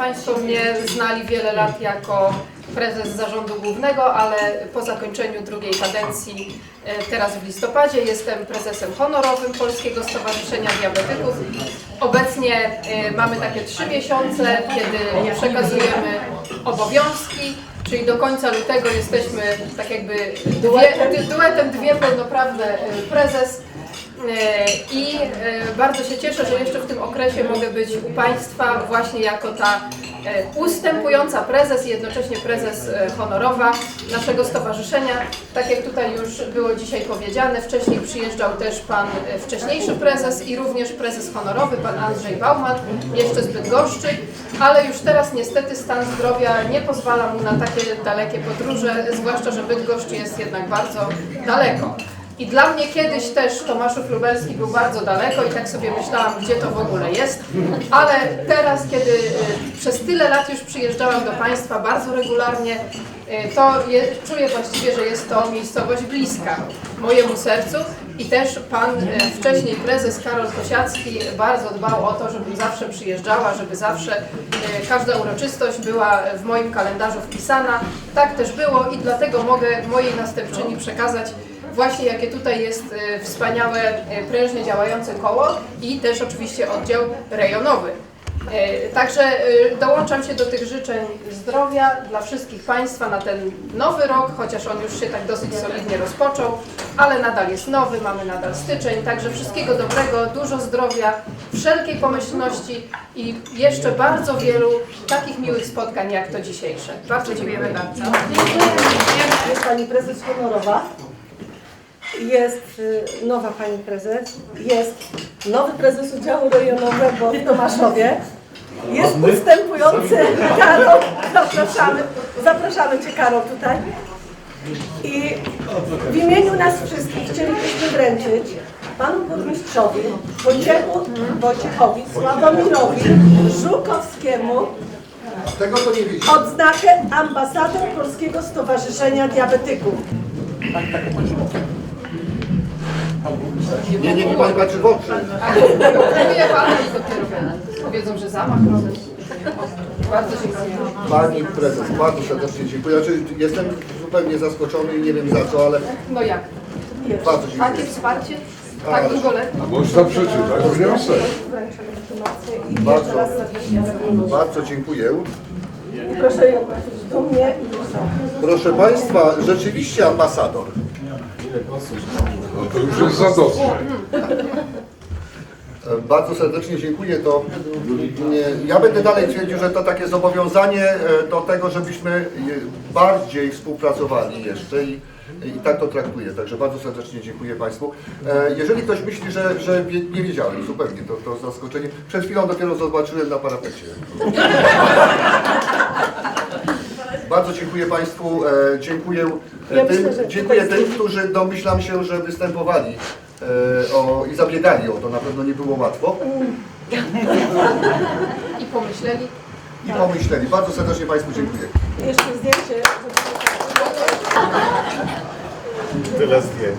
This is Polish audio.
Państwo mnie znali wiele lat jako prezes zarządu głównego, ale po zakończeniu drugiej kadencji, e, teraz w listopadzie, jestem prezesem honorowym Polskiego Stowarzyszenia Diabetyków. Obecnie e, mamy takie trzy miesiące, kiedy przekazujemy obowiązki, czyli do końca lutego jesteśmy tak jakby dwie, duetem dwie pełnoprawne e, prezes. E, I e, bardzo się cieszę, że jeszcze w tym okresie mogę być u Państwa właśnie jako ta e, ustępująca prezes i jednocześnie prezes honorowa naszego stowarzyszenia. Tak jak tutaj już było dzisiaj powiedziane, wcześniej przyjeżdżał też Pan wcześniejszy prezes i również prezes honorowy, Pan Andrzej Bauman, jeszcze z Bydgoszczy, ale już teraz niestety stan zdrowia nie pozwala mu na takie dalekie podróże, zwłaszcza, że Bydgoszcz jest jednak bardzo daleko. I dla mnie kiedyś też Tomaszów Lubelski był bardzo daleko i tak sobie myślałam, gdzie to w ogóle jest. Ale teraz, kiedy y, przez tyle lat już przyjeżdżałam do Państwa bardzo regularnie, y, to je, czuję właściwie, że jest to miejscowość bliska mojemu sercu. I też Pan y, wcześniej prezes Karol Kosiacki bardzo dbał o to, żebym zawsze przyjeżdżała, żeby zawsze każda uroczystość była w moim kalendarzu wpisana. Tak też było i dlatego mogę mojej następczyni przekazać właśnie jakie tutaj jest e, wspaniałe, e, prężnie działające koło i też oczywiście oddział rejonowy. E, Także dołączam się do tych życzeń zdrowia dla wszystkich Państwa na ten nowy rok, chociaż on już się tak dosyć solidnie rozpoczął, ale nadal jest nowy, mamy nadal styczeń, także wszystkiego dobrego, dużo zdrowia, wszelkiej pomyślności i jeszcze bardzo wielu takich miłych spotkań jak to dzisiejsze. Bardzo dziękujemy bardzo. Jest pani prezes honorowa, jest y, nowa pani prezes, jest nowy prezes udziału rejonowego w Tomaszowie, jest ustępujący Karol, zapraszamy, zapraszamy Cię Karol tutaj. I w imieniu nas wszystkich chcielibyśmy wręczyć panu burmistrzowi Wojciechu, Wojciechowi Sławomirowi Żukowskiemu odznakę ambasador Polskiego Stowarzyszenia Diabetyków. Nie, nie, nie pani patrzy w oczy. Dziękuję Panu i dopiero powiedzą, że zamach robię. Bardzo dziękuję. Pani prezes, bardzo serdecznie dziękuję. Znaczy, jestem zupełnie zaskoczony i nie wiem za co, ale No jak? bardzo Takie dziękuję. wsparcie? Tak długoletnie? Można przeczytać, wniosek. Wręczę legitymację i Bardzo. Bardzo dziękuję. Proszę do mnie i do. Proszę Państwa, rzeczywiście ambasador. No to już jest za dobrze. E, Bardzo serdecznie dziękuję. To nie, ja będę dalej twierdził, że to takie zobowiązanie e, do tego, żebyśmy bardziej współpracowali jeszcze i, i tak to traktuję. Także bardzo serdecznie dziękuję Państwu. E, Jeżeli ktoś myśli, że, że nie wiedziałem zupełnie, to, to zaskoczenie. Przed chwilą dopiero zobaczyłem na parapecie. Bardzo dziękuję Państwu, e, dziękuję, e, Ja tym, myślę, że dziękuję tutaj- tym, którzy domyślam się, że występowali e, o, i zabiegali o to, na pewno nie było łatwo. I pomyśleli, I pomyśleli. Bardzo serdecznie Państwu dziękuję. Jeszcze zdjęcie. Tyle zdjęć.